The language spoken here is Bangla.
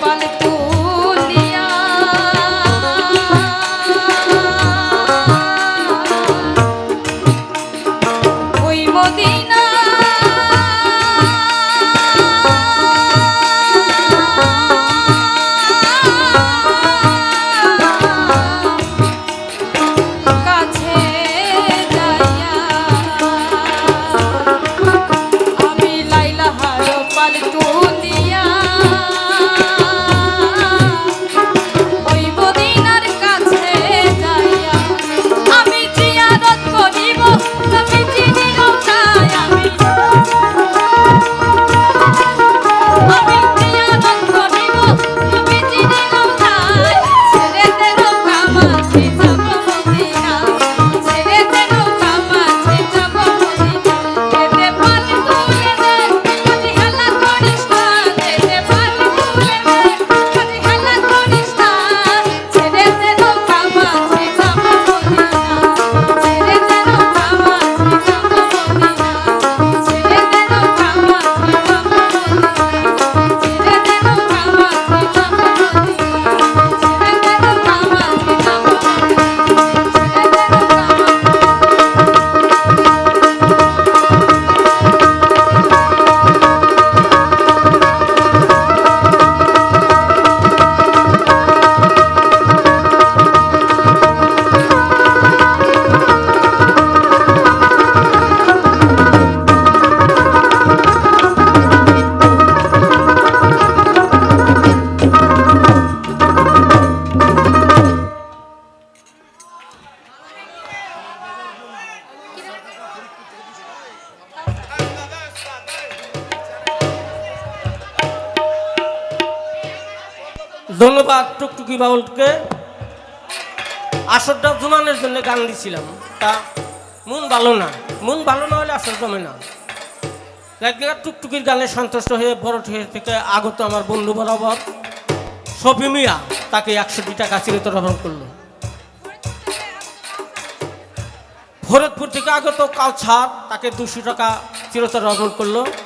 পাল তুলিয়া ধন্যবাদ টুকটুকি বাউলকে। আসরটা জুমানের জন্য গান দিছিলাম। তা মন ভালো না। মন ভালো না হলে আসর জমে না। টুকটুকির গানে সন্তুষ্ট হয়ে বড় থেকে আগত আমার বন্ধু বরাবর, শফি মিয়া তাকে একশোটি টাকা চিরতরণ করল। ভরতপুর থেকে আগত কালছাড় তাকে দুশো টাকা চিরতরণ করল।